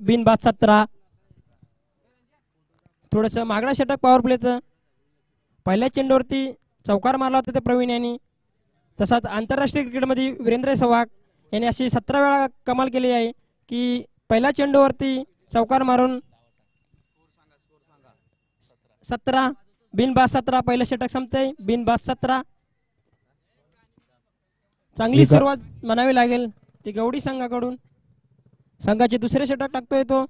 बिनबाद सतरा. थोडस मागणं षटक पॉवर प्लेचं पहिल्या चेंडूवरती चौकार मारला होता ते प्रवीण यांनी. तसाच आंतरराष्ट्रीय क्रिकेटमध्ये वीरेंद्र सेहवाग यांनी अशी सतरा वेळा कमाल केली आहे की पहिल्या चेंडूवरती चौकार मारून सतरा बिनबाद सतरा पहिलं षटक संपतंय. बिनबाद सतरा. चांगली सुरुवात म्हणावी लागेल ती गवडी संघाकडून. संघाचे दुसरे षटक टाकतोय तो.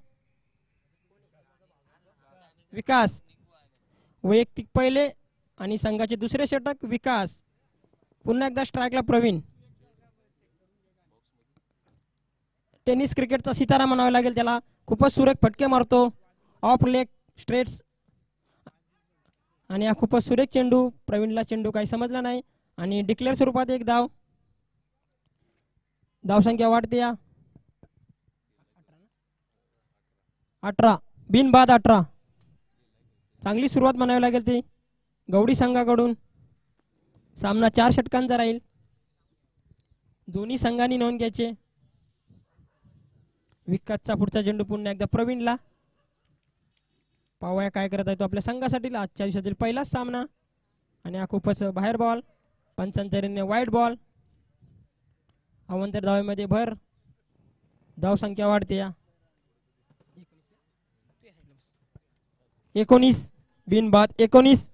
विकास. वैयक्तिक पहिले आणि संघाचे दुसरे षटक विकास. पुन्हा एकदा स्ट्राईकला प्रवीण. टेनिस क्रिकेटचा सितारा म्हणावा लागेल त्याला. खूपच सुरेख फटके मारतो. ऑफ लेग स्ट्रेट्स आणि हा खूपच सुरेख चेंडू. प्रवीणला चेंडू काही समजला नाही. आणि डिक्लेअर स्वरूपात एक धाव. धावसंख्या वाढते या. अठरा. बिनबाद अठरा. चांगली सुरुवात म्हणावी लागेल ती. गौडी संघाकडून. सामना चार षटकांचा राहील. दोन्ही संघांनी नोंद घ्यायचे. विकासचा पुढचा चेंडू पुन्हा एकदा प्रवीणला. पाहूया काय करत आहे तो आपल्या संघासाठी. आजच्या दिवसातील पहिलाच सामना. आणि हा खूपच बाहेर बॉल पंचांतरीने वाईट बॉल अवंतर धावेमध्ये भर. धावसंख्या वाढते या. एकोणीस बिनबाद एकोणीस.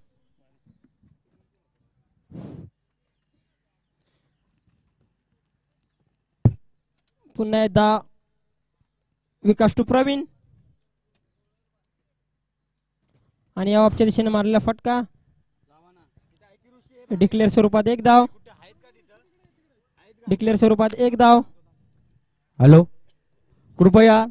पुन्हा एकदा विकास टू प्रवीण. आणि या ऑफच्या दिशेने मारलेला फटका. डिक्लेअर स्वरूपात एक धाव डिक्लेअर स्वरूपात एक धाव हॅलो कृपया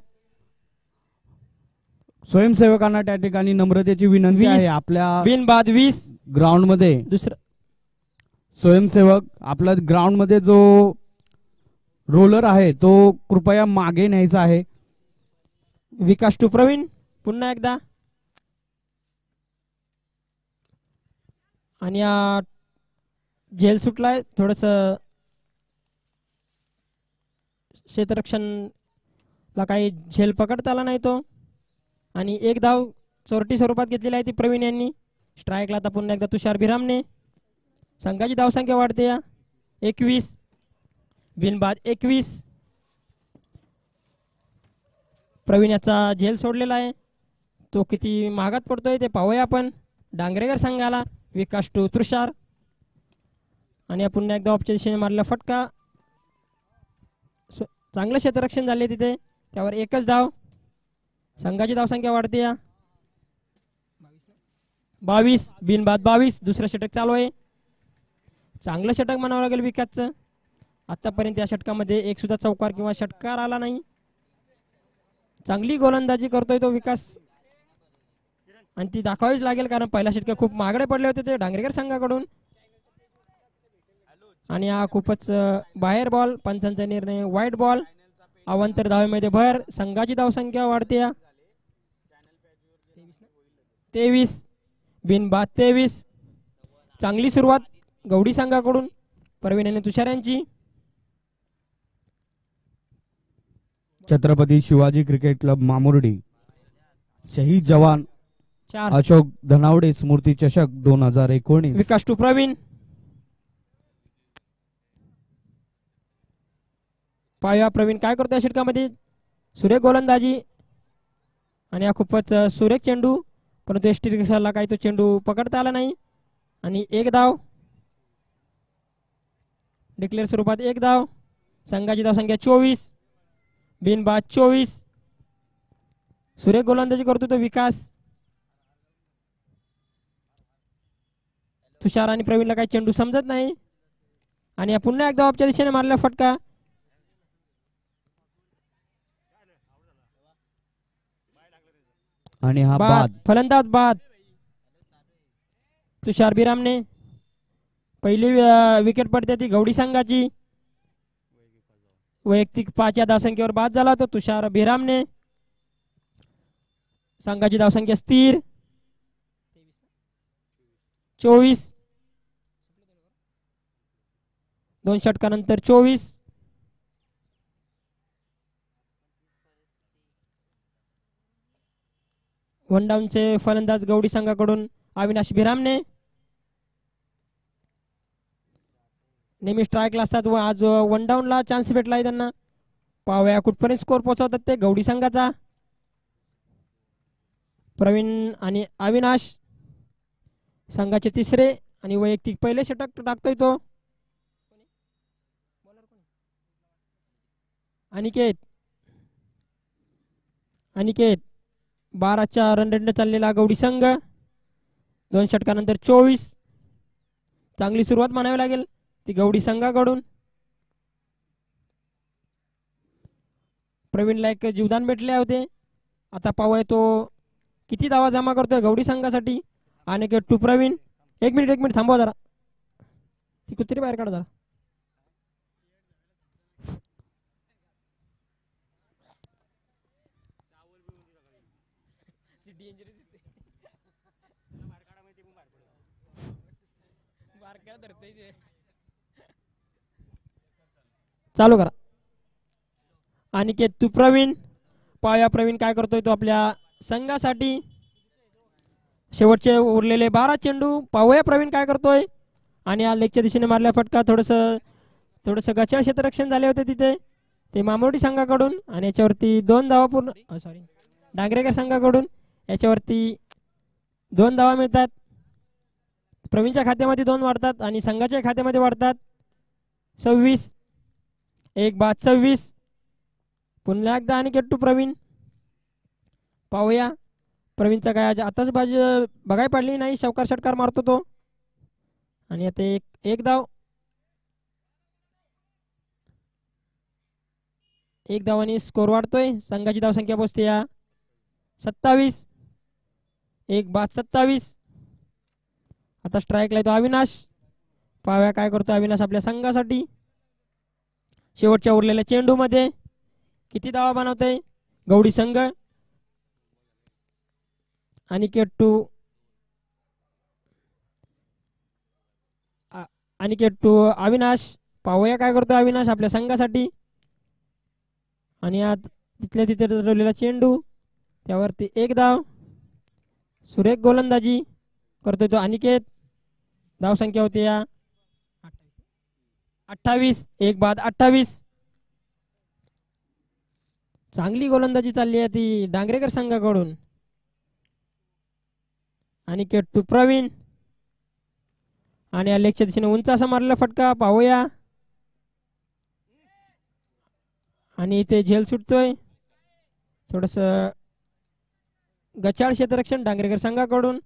स्वयंसेवकांना त्या ठिकाणी नम्रतेची विनंती. आहे. आपल्या बिनबाद वीस. ग्राउंडमध्ये दुसरं. स्वयंसेवक आपला ग्राउंडमध्ये जो रोलर आहे तो कृपया मागे न्यायचा आहे. विकास टू प्रवीण पुन्हा एकदा. आणि झेल सुटलाय थोडस क्षेत्ररक्षणला काही झेल पकडता आला नाही तो. आणि एक धाव चोरटी स्वरूपात घेतलेली आहे ती प्रवीण यांनी. स्ट्राईकला आता पुन्हा एकदा तुषार भिरामने. संघाची धावसंख्या वाढते या. एकवीस. बिनबाद एकवीस. प्रवीण याचा झेल सोडलेला आहे. तो किती महागात पडतोय ते पाहूया आपण. डांगरेकर संघाला विकास टू तुषार. आणि पुन्हा एकदा ऑपच्या दिशेने मारला फटका. चांगलं क्षेत्ररक्षण झाले तिथे. त्यावर एकच धाव. संघाची धावसंख्या वाढते या. बावीस बिनबाद बावीस दुसरं षटक चालू आहे. चांगलं षटक म्हणावं लागेल विकासचं आतापर्यंत या षटकामध्ये एक सुद्धा चौकार किंवा षटकार आला नाही. चांगली गोलंदाजी करतोय तो विकास. आणि ती दाखवावीच लागेल कारण पहिला षटक खूप महागडे पडले होते ते डांगरेकर संघाकडून. आणि हा खूपच बाहेर बॉल पंचांचा निर्णय वाईट बॉल अवांतर धावेमध्ये भर संघाची धावसंख्या वाढते. या तेवीस बिनबाद तेवीस. चांगली सुरुवात गौडी संघाकडून प्रवीण आणि तुषार यांची छत्रपती शिवाजी क्रिकेट क्लब मामुर्डी. शहीद जवान चार. अशोक धनावडे स्मृती चषक दोन हजार एकोणीस. विकास टू प्रवीण. पाया. प्रवीण काय करतोय षटकामध्ये सुरेख गोलंदाजी. आणि हा खूपच सुरेख चेंडू. परंतु एस टी रिक्षाला काही तो चेंडू पकडता आला नाही. आणि एक धाव. डिक्लेअर स्वरूपात एक धाव. संघाची धावसंख्या चोवीस. बिनबाद चोवीस. सुरेख गोलंदाजी करतो तो विकास. तुषार आणि प्रवीणला काही चेंडू समजत नाही. आणि पुन्हा एकदा आपच्या दिशेने मारला फटका. आणि हा बाद. फलंदाज बाद. तुषार बिरामने पहिली विकेट पडते ती गौडी संघाची. वैयक्तिक पाच या धावसंख्येवर बाद झाला तो तुषार बिरामने संघाची धावसंख्या स्थिर. चोवीस. दोन षटकानंतर चोवीस. वन डाऊनचे फलंदाज गौडी संघाकडून अविनाश भिरामने नेहमी स्ट्राईकला असतात व आज वन डाऊनला चान्स भेटला आहे त्यांना. पाहूया कुठपर्यंत स्कोर पोहोचवतात ते गौडी संघाचा. प्रवीण आणि अविनाश संघाचे तिसरे आणि वैयक्तिक पहिले षटक टाकतोय तो. अनिकेत. अनिकेत. बाराच्या रनरेटनं चाललेला गौडी संघ. दोन षटकानंतर चोवीस. चांगली सुरुवात म्हणावी लागेल. ती गौडी संघाकडून. प्रवीणला एक जीवदान भेटले होते. आता पाहूया तो किती धावा जमा करतोय गौडी संघासाठी. आणि टू प्रवीण. एक मिनिट एक मिनिट थांबवा जरा. ती कुत्री बाहेर काढा जरा. चालू करा. आणि तू प्रवीण. पाया प्रवीण काय करतोय तो आपल्या संघासाठी. शेवटचे उरलेले बारा चेंडू. पाहूया प्रवीण काय करतोय. आणि या लेगच्या दिशेने मारल्या फटका थोडंसं थोडंसं गचाळ क्षेत्ररक्षण झाले होते तिथे. ते मामोडी संघाकडून आणि याच्यावरती दोन धावा पूर्ण सॉरी डांगरेकर संघाकडून याच्यावरती दोन धावा मिळतात. प्रवीणच्या खात्यामध्ये दोन वाढतात आणि संघाच्या खात्यामध्ये वाढतात. सव्वीस एक बाद सव्वीस. पुन्हा एकदा आणि केट्टू प्रवीण. पाहूया. प्रवीणचा काय आज आताच बाजू बघाय पडली नाही शवकार षटकार मारतो तो. आणि आता एक एक धाव. एक धावाने स्कोर वाढतोय. संघाची धावसंख्या पोचते या. सत्तावीस. एक बाद सत्तावीस. आता स्ट्राईकला येतो अविनाश. पाहूया काय करतो अविनाश आपल्या संघासाठी. शेवटच्या उरलेल्या चेंडूमध्ये किती धावा बनवते गौडी संघ अनिकेत टू अनिकेत टू अविनाश. पाहूया काय करतो अविनाश आपल्या संघासाठी. आणि आत तिथल्या तिथे ठरवलेला चेंडू त्यावरती एक धाव. सुरेख गोलंदाजी करतोय तो अनिकेत. धावसंख्या होती या. अठ्ठावीस एक बाद अठ्ठावीस. चांगली गोलंदाजी चालली आहे ती डांगरेकर संघाकडून. आणि केट्टू प्रवीण. आणि या दिशेने उंच असा मारलेला फटका पाहूया. आणि इथे झेल सुटतोय. थोडस गचाळ क्षेत्ररक्षण डांगरेकर संघाकडून.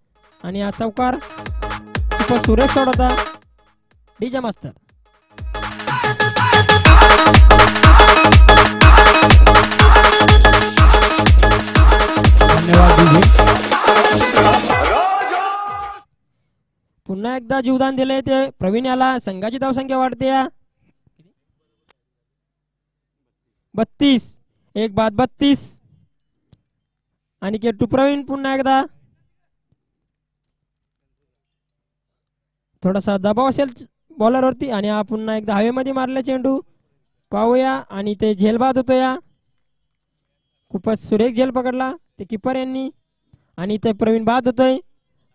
आणि हा चौकार. खूपच सुरेख डीजा मास्तर. धन्यवाद पुन्हा एकदा जीवदान दिलंय ते. प्रवीण याला संघाची धावसंख्या वाढते या. बत्तीस. एक बाद बत्तीस. आणि केटू प्रवीण पुन्हा एकदा. थोडासा दबाव असेल बॉलरवरती आणि हा पुन्हा एकदा हवेमध्ये मारला चेंडू. पाहूया आणि ते झेल बाद होतो या. खूपच सुरेख झेल पकडला. ते किपर यांनी. आणि ते प्रवीण बाद होतोय.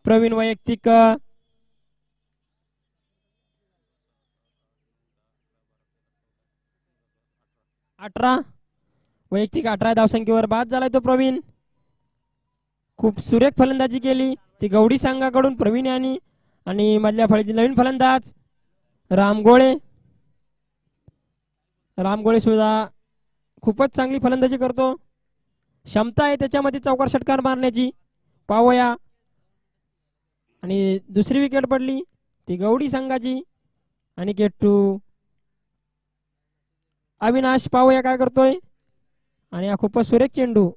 प्रवीण वैयक्तिक अठरा. वैयक्तिक अठरा धावसंख्येवर बाद झालाय तो प्रवीण. खूप सुरेख फलंदाजी केली. ती गौडी संघाकडून प्रवीण यांनी. आणि मधल्या फळीची नवीन फलंदाज रामगोळे रामगोळे सुद्धा खूपच चांगली फलंदाजी करतो. क्षमता आहे त्याच्यामध्ये चौकार षटकार मारण्याची. पावया. आणि दुसरी विकेट पडली ती गौडी संघाची. आणि केट्टू. अविनाश पावया काय करतोय? आणि हा खूपच सुरेख चेंडू.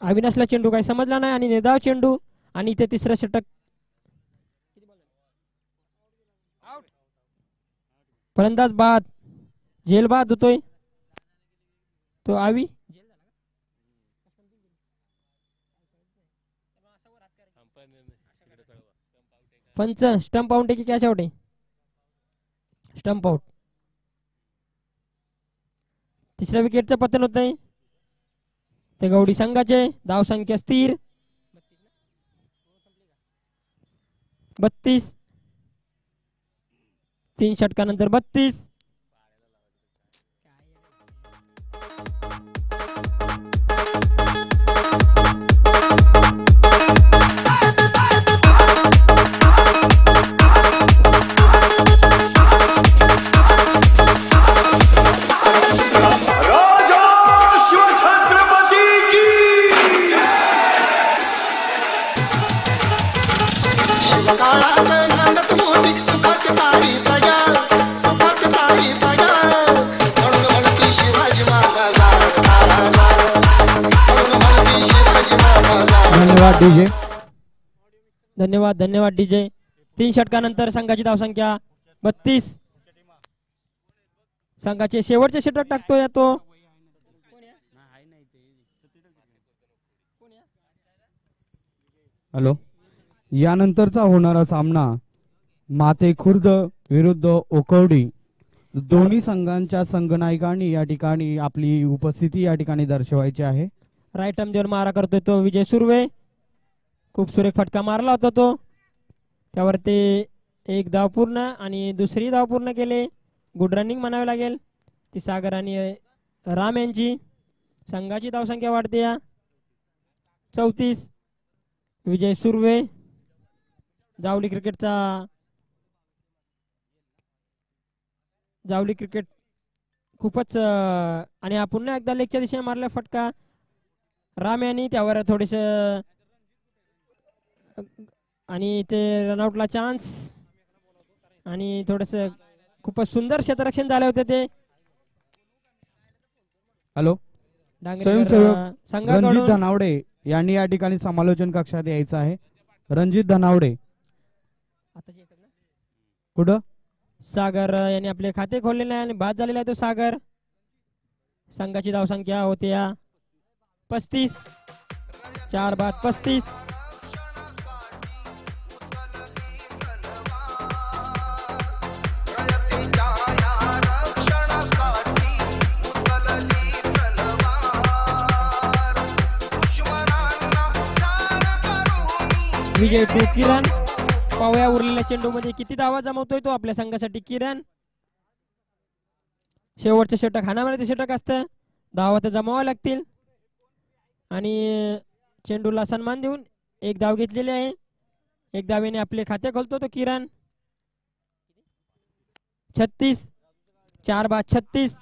अविनाशला चेंडू काही समजला नाही आणि निदाव चेंडू. आणि इथे तिसरं षटक. फलंदाज बाद. झेल बाद होतोय. तो आवी. पंच स्टंप आउट आहे की कॅच आउट आहे? स्टंप आउट तिसऱ्या विकेटचं पतन होत आहे ते गौडी संघाचे धावसंख्या स्थिर. बत्तीस. तीन षटकानंतर बत्तीस. धन्यवाद डीजे. धन्यवाद धन्यवाद डीजे. तीन षटकानंतर संघाची धावसंख्या बत्तीस. संघाचे शेवटचे षटक टाकतोय तो. हॅलो. यानंतरचा होणारा सामना माते खुर्द विरुद्ध ओकवडी. दोन्ही संघांच्या संघनायकांनी या ठिकाणी आपली उपस्थिती या ठिकाणी दर्शवायची आहे. राईट आमदेवर मारा करतोय तो विजय सुर्वे. खूप सुरेख फटका मारला होता तो. त्यावर ते एक धाव पूर्ण आणि दुसरी धाव पूर्ण केले. गुड रनिंग म्हणावी लागेल. ती सागर आणि राम यांची. संघाची धावसंख्या वाढते या. चौतीस विजय सुर्वे. जावली क्रिकेटचा जावली क्रिकेट खूपच आणि पुन्हा एकदा लेगच्या दिशेने मारला फटका. राम यांनी त्यावर थोडेसे आणि ते रनआउटला चान्स आणि थोडस खूपच सुंदर क्षेत्ररक्षण झाले होते ते. हॅलो रणजित धनावडे यांनी या ठिकाणी समालोचन कक्षात यायचं आहे. रणजित धनावडे? कुठं? सागर यांनी आपले खाते खोललेले आहे आणि बाद झालेला आहे तो सागर. संघाची धावसंख्या होते या पस्तीस. चार बाद पस्तीस. विजय टू किरण. पावया उरलेल्या चेंडूमध्ये किती धावा जमवतोय तो आपल्या संघासाठी किरण? शेवटचं षटक हाणामारीचं षटक असतं. धावा तर जमावा लागतील. आणि चेंडूला सन्मान देऊन एक धाव घेतलेली आहे. एक धावेने आपले खाते खोलतो तो किरण. छत्तीस. चार बाद छत्तीस.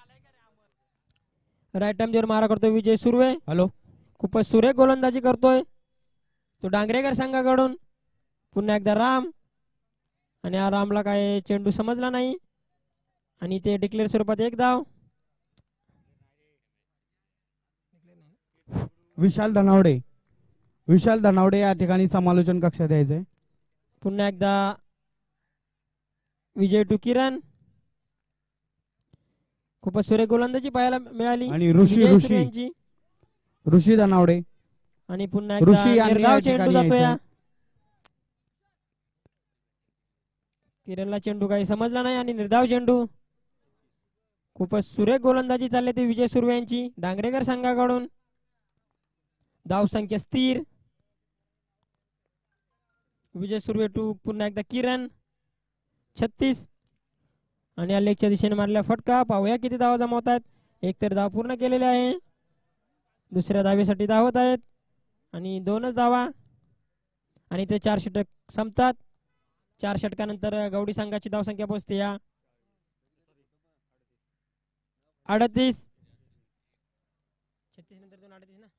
राईट टाइमवर मारा करतोय विजय सुर्वे. हॅलो खूपच सुरेख गोलंदाजी करतोय. तो डांगरेकर संघाकडून. पुन्हा एकदा राम. आणि या रामला काय चेंडू समजला नाही. आणि ते डिक्लेअर स्वरूपात एक धाव. विशाल धनावडे. विशाल धनावडे या ठिकाणी समालोचन कक्षात यायचंय. पुन्हा एकदा विजय टू किरण. खूपच सुरेख गोलंदाजी पाहायला मिळाली. आणि ऋषी ऋषी. ऋषी धनावडे. आणि पुन्हा ऋषी एकदा या चेंडू ठिकाणी जातो या. किरणला चेंडू काही समजला नाही आणि निर्धाव चेंडू. खूपच सुरेख गोलंदाजी चालली ती विजय सुर्वे यांची. डांगरेकर संघाकडून. धाव संख्या स्थिर. विजय सुर्वे टू पुन्हा एकदा किरण. छत्तीस. आणि या लेगच्या दिशेने मारलेला फटका. पाहूया किती धावा जमवतात एक तर धाव पूर्ण केलेले आहे. दुसऱ्या धावेसाठी धावत आहेत. आणि दोनच धावा. आणि ते चार षटक संपतात. चार षटकानंतर गौडी संघाची धावसंख्या पोहोचते या. अडतीस. छत्तीस नंतर दोन अडतीस ना?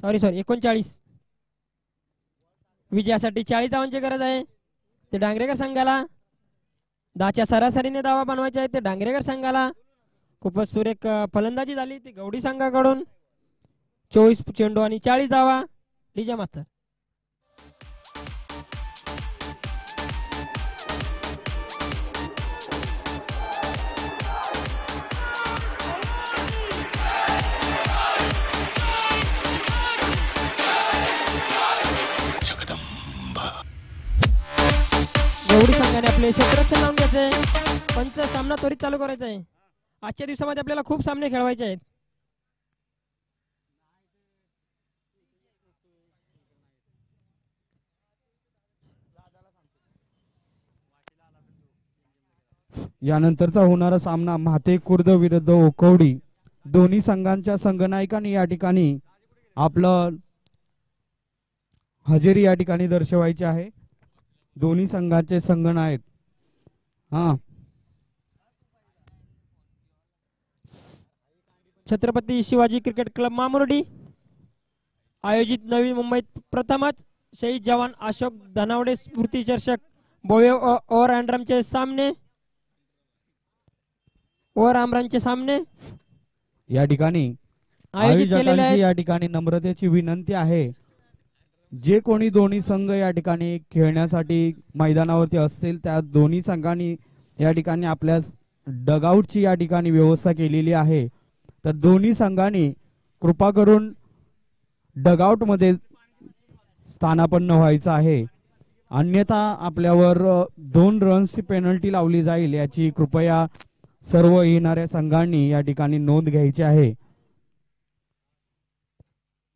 सॉरी सॉरी एकोणचाळीस. विजयासाठी चाळीस धावांची गरज आहे. ते डांगरेकर संघाला. दहाच्या सरासरीने धावा बनवायचे आहेत ते डांगरेकर संघाला. खूपच सुरेख फलंदाजी झाली ती गौडी संघाकडून. चोवीस चेंडू आणि चाळीस धावा. डीजे मास्तर. एवढी संघाने आपले क्षेत्ररक्षण लावून घ्यायचंय. पंच सामना त्वरित चालू करायचा आहे आजच्या दिवसामध्ये आपल्याला खूप सामने खेळवायचे आहेत. यानंतरचा होणारा सामना म्हाते खुर्द विरुद्ध ओकवडी. दोन्ही संघांच्या संघनायकांनी या ठिकाणी आपलं हजेरी या ठिकाणी दर्शवायची आहे. दोन्ही संघाचे संघनायक हा. Chhatrapati Shivaji cricket club Mamurdi. आयोजित नवी मुंबईत प्रथमच शहीद जवान अशोक धनावडे स्मृती चषक बोवे ओव्हर अँड्रमचे सामने. ओव्हर आमरांचे सामने. या ठिकाणी आयोजित केलेले या ठिकाणी नम्रतेची विनंती आहे. जे कोणी दोन्ही संघ या ठिकाणी खेळण्यासाठी मैदानावरती असतील त्या दोन्ही संघांनी या ठिकाणी आपल्या डगआउटची या ठिकाणी व्यवस्था केलेली आहे. तर दोन्ही संघांनी कृपा करून डगआउटमध्ये स्थानापन्न व्हायचं आहे. अन्यथा आपल्यावर दोन रन्सची पेनल्टी लावली जाईल याची कृपया सर्व येणाऱ्या संघांनी या ठिकाणी नोंद घ्यायची आहे.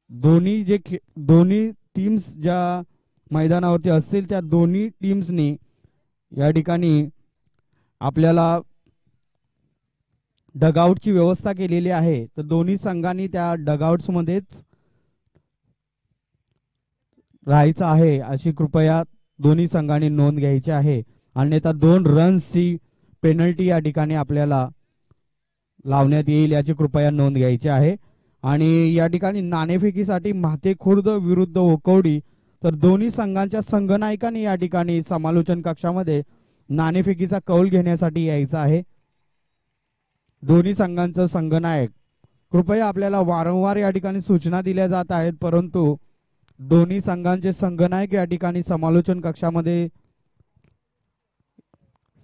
दोन्ही जे खे- दोन्ही टीम्स ज्या मैदानावरती असतील त्या दोन्ही टीम्सनी या ठिकाणी आपल्याला डगआउटची व्यवस्था केलेली आहे. तर दोन्ही संघांनी त्या डगआउट्समध्येच राहायचं आहे अशी कृपया दोन्ही संघांनी नोंद घ्यायची आहे. अन्यथा दोन रन्सची पेनल्टी या ठिकाणी आपल्याला लावण्यात येईल याची कृपया नोंद घ्यायची आहे. आणि या ठिकाणी नाणेफेकीसाठी म्हाते खुर्द विरुद्ध ओकवडी तर दोन्ही संघांच्या संघनायकांनी या ठिकाणी समालोचन कक्षामध्ये नाणेफेकीचा कौल घेण्यासाठी यायचा आहे. दोन्ही संघांचं संघनायक कृपया आपल्याला वारंवार या ठिकाणी सूचना दिल्या जात आहेत परंतु दोन्ही संघांचे संघनायक या ठिकाणी समालोचन कक्षामध्ये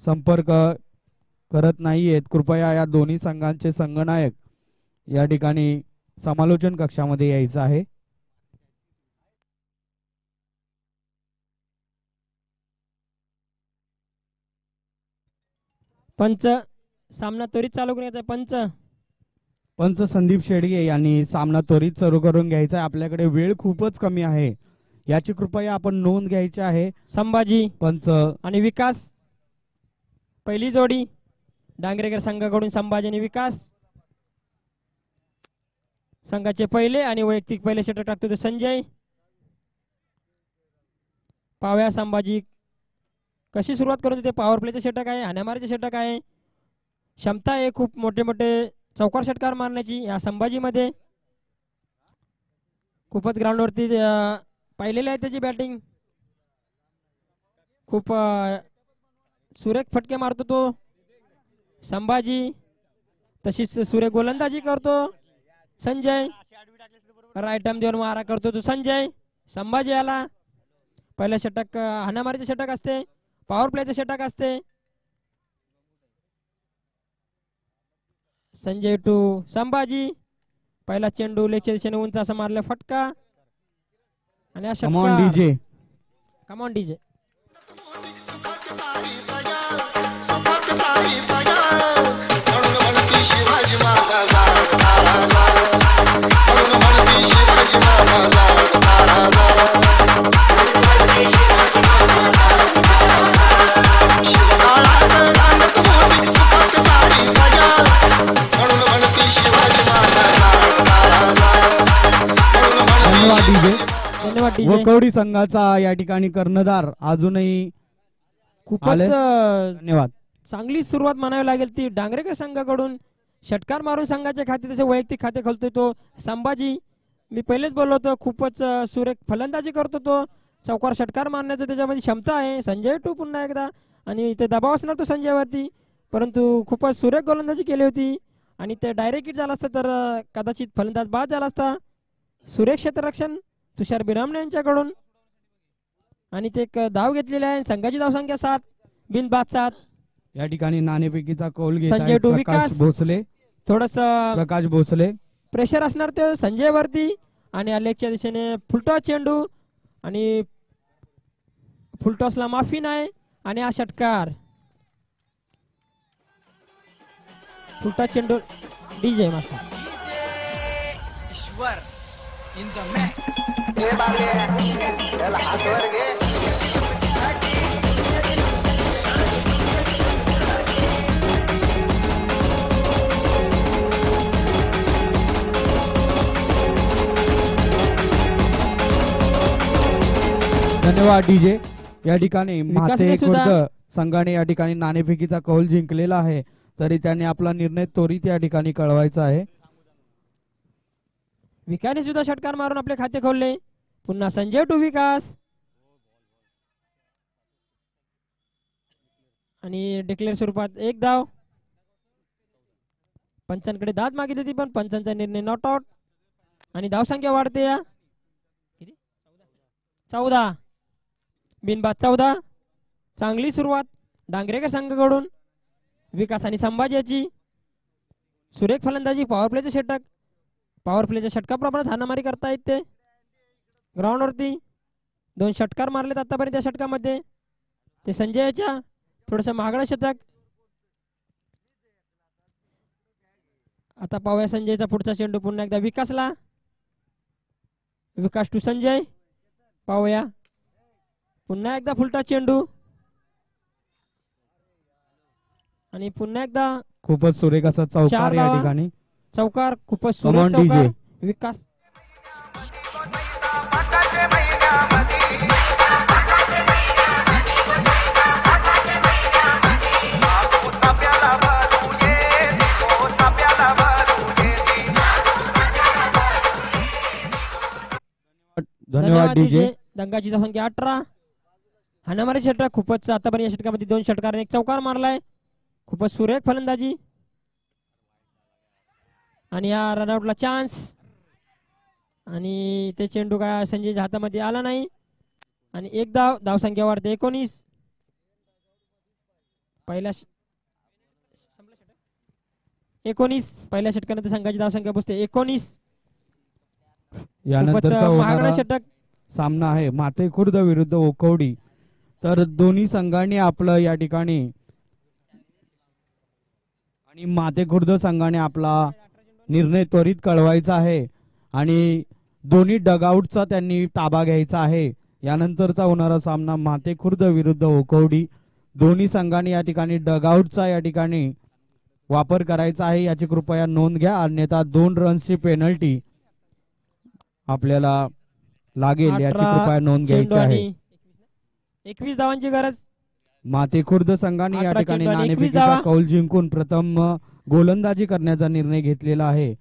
संपर्क करत नाहीयेत. कृपया या दोन्ही संघांचे संघनायक या ठिकाणी समालोचन कक्षामध्ये यायचं आहे. पंच सामना त्वरित चालू करायचा. पंच. पंच संदीप शेडगे यांनी सामना त्वरित सुरू करून घ्यायचा आहे. आपल्याकडे वेळ खूपच कमी आहे. याची कृपया आपण नोंद घ्यायची आहे. संभाजी. पंच. आणि विकास. पहिली जोडी. डांगरेकर संघाकडून संभाजी आणि विकास. संघाचे पहिले आणि वैयक्तिक पहिले षटक टाकतो ते संजय. पाव्या संभाजी कशी सुरुवात करून ते पॉवर प्लेचे षटक आहे हाण्यामारीचे षटक आहे. क्षमता आहे खूप मोठे मोठे चौकार षटकार मारण्याची या संभाजीमध्ये. खूपच ग्राउंडवरती पाहिलेली पाहिलेले आहे त्याची बॅटिंग खूप सुरेख फटके मारतो तो. संभाजी तशीच सुरेख गोलंदाजी करतो. संजय राईट टाइम देऊन मारा करतो तो संजय. संभाजी आला. पहिलं षटक हाणामारीचे षटक असते. पॉवर प्लेचे षटक असते. संजय टू संभाजी. पहिला चेंडू लेगच्या दिशेने उंच असा मारला फटका. आणि हा डीजे कमॉन डीजे वकवडी संघाचा या ठिकाणी कर्णधार अजूनही खूपच धन्यवाद. चांगली सुरुवात म्हणावी लागेल ती डांगरेकर संघाकडून. षटकार मारून संघाचे खाते तसे वैयक्तिक खाते खोलतोय तो संभाजी. मी पहिलेच बोललो होतो खूपच सुरेख फलंदाजी करतो तो. चौकार षटकार मारण्याचं त्याच्यामध्ये क्षमता आहे. संजय टू पुन्हा एकदा. आणि इथे दबाव असणार तो संजयवरती. परंतु खूपच सुरेख गोलंदाजी केली होती. आणि ते डायरेक्ट हिट झाला असता तर कदाचित फलंदाज बाद झाला असता. सुरेख क्षेत्ररक्षण तुषार बिरामणे यांच्याकडून. आणि ते एक धाव घेतलेली आहे. संघाची धावसंख्या सात बिन बाद सात. या ठिकाणी नाणेफेकीचा कौल घेत संजय आहेत टू प्रकाश विकास. भोसले. थोडस प्रकाश भोसले. प्रेशर असणार ते संजयवरती आणि अलेकच्या दिशेने फुलटॉस चेंडू. आणि फुलटॉसला माफी नाही. आणि हा षटकार. फुटा चेंडू DJ master. Ishwar in the match. त्याला हातवर घे. धन्यवाद डीजे. या ठिकाणी माते सुद्धा- खुर्द संघाने या ठिकाणी नाणेफेकीचा कौल जिंकलेला आहे. तरी त्यांनी आपला निर्णय त्वरित या ठिकाणी कळवायचा आहे. विकाने सुद्धा षटकार मारून आपले खाते खोलले. पुन्हा संजय टू विकास. आणि डिक्लेअर स्वरूपात एक धाव. पंचांकडे दाद मागितली होती पण पंचांचा निर्णय नॉट आउट आणि धावसंख्या वाढते या. किती? चौदा. बिनबाद चौदा. चांगली सुरुवात डांगरेकर संघाकडून. विकास आणि संभाजी याची. सुरेख फलंदाजी पॉवर प्लेचे षटक. पॉवर प्लेच्या षटकाप्रमाणे हाणामारी करता येते. ग्राउंडवरती दोन षटकार मारलेत आतापर्यंत त्या षटकामध्ये. ते संजयच्या थोडस महागडं शतक. आता पाहूया संजयचा पुढचा चेंडू पुन्हा एकदा विकासला. विकास टू संजय. पाहूया. पुन्हा एकदा फुलटा चेंडू. आणि पुन्हा एकदा खूपच सुरेख असा चौकार या. ठिकाणी. चौकार खूपच सुरेख. विकास धन्यवाद डीजे. दंगाची संख्या अठरा. हाणामारी षटक खूपच आतापर्यंत या षटकामध्ये दोन षटकार एक चौकार मारलाय. खूपच सुरेख फलंदाजी. आणि या रनआउटला चान्स आणि ते चेंडू काय संजयच्या हातामध्ये आला नाही. आणि एक धाव धावसंख्या वाढते एकोणीस. पहिल्या ष- एकोणीस. पहिल्या षटकानंतर संघाची धावसंख्या पोचते एकोणीस. षटक. सामना आहे. माते खुर्द विरुद्ध ओकवडी. तर दोन्ही संघांनी आपलं या ठिकाणी आणि माते खुर्द संघाने आपला निर्णय त्वरित कळवायचा आहे. आणि दोन्ही डगआउटचा त्यांनी ताबा घ्यायचा आहे. यानंतरचा होणारा सामना माते खुर्द विरुद्ध ओकवडी. दोन्ही संघांनी या ठिकाणी डगआउटचा या ठिकाणी वापर करायचा आहे. याची कृपया नोंद घ्या. अन्यथा दोन रन्सची पेनल्टी आपल्याला लागेल. याची कृपया नोंद घ्यायची आहे. एकवीस धावांची गरज. माते खुर्द संघाने या ठिकाणी नाणेफेकीचा. कौल जिंकून प्रथम गोलंदाजी करण्याचा निर्णय घेतलेला आहे.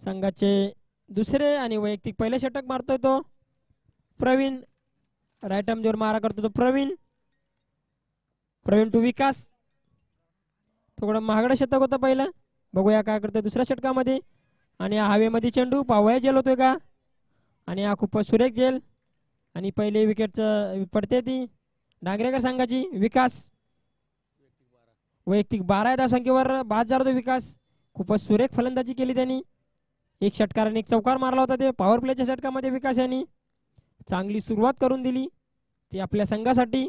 संघाचे दुसरे आणि वैयक्तिक पहिले षटक मारतोय तो. प्रवीण राईट जोर मारा करतो तो प्रवीण. प्रवीण टू विकास. थोडं महागडं शतक होतं पहिलं. बघूया काय करतोय दुसऱ्या षटकामध्ये. आणि हवेमध्ये चेंडू पावया जेल होतोय का? आणि हा खूपच सुरेख जेल. आणि पहिले विकेटचं पडते ती. डांगरेकर संघाची विकास. वैयक्तिक बारा या संख्येवर. बाद झाला तो विकास. खूपच सुरेख फलंदाजी केली त्यांनी. एक षटकार आणि एक चौकार मारला होता ते पॉवर प्लेच्या षटकामध्ये विकास यांनी. चांगली सुरुवात करून दिली. ती आपल्या संघासाठी.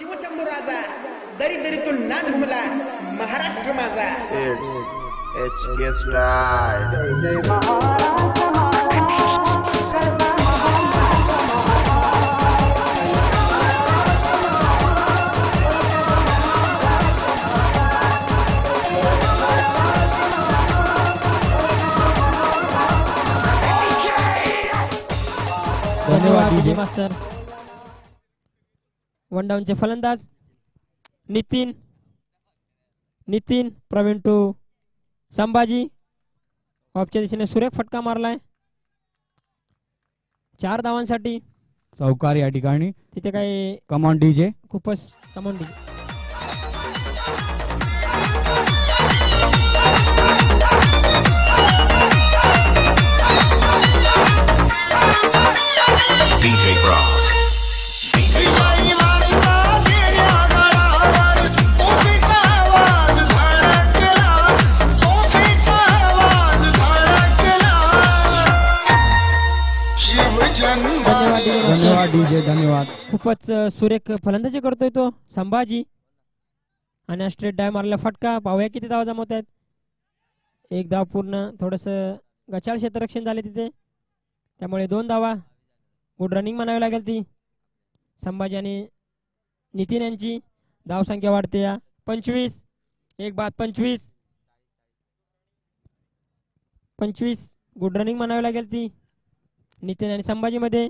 तो दरी दरीतून नाद घुमला महाराष्ट्र माझा. डीजे मास्तर. वन डाऊनचे फलंदाज. नितीन. नितीन प्रवीण टू संभाजी. ऑफच्या दिशेने सुरेख फटका मारलाय. चार धावांसाठी. चौकार या ठिकाणी. तिथे काही कमॉन डीजे खूपच कमांडी आवाज धडकला धन्यवाद DJ मास्टर. धन्यवाद. डीजे धन्यवाद खूपच अ, सुरेख फलंदाजी करतोय तो संभाजी. आणि स्ट्रेट डाय मारला फटका. पाहूया किती धावा जमवत आहेत एक धाव पूर्ण थोडस गचाळ क्षेत्ररक्षण झाले तिथे. त्यामुळे दोन धावा. गुड रनिंग म्हणावी लागेल ती. संभाजी आणि नितीन यांची धावसंख्या वाढते या. पंचवीस. एक बाद पंचवीस. पंचवीस. गुड रनिंग म्हणावी लागेल ती. नितीन आणि संभाजीमध्ये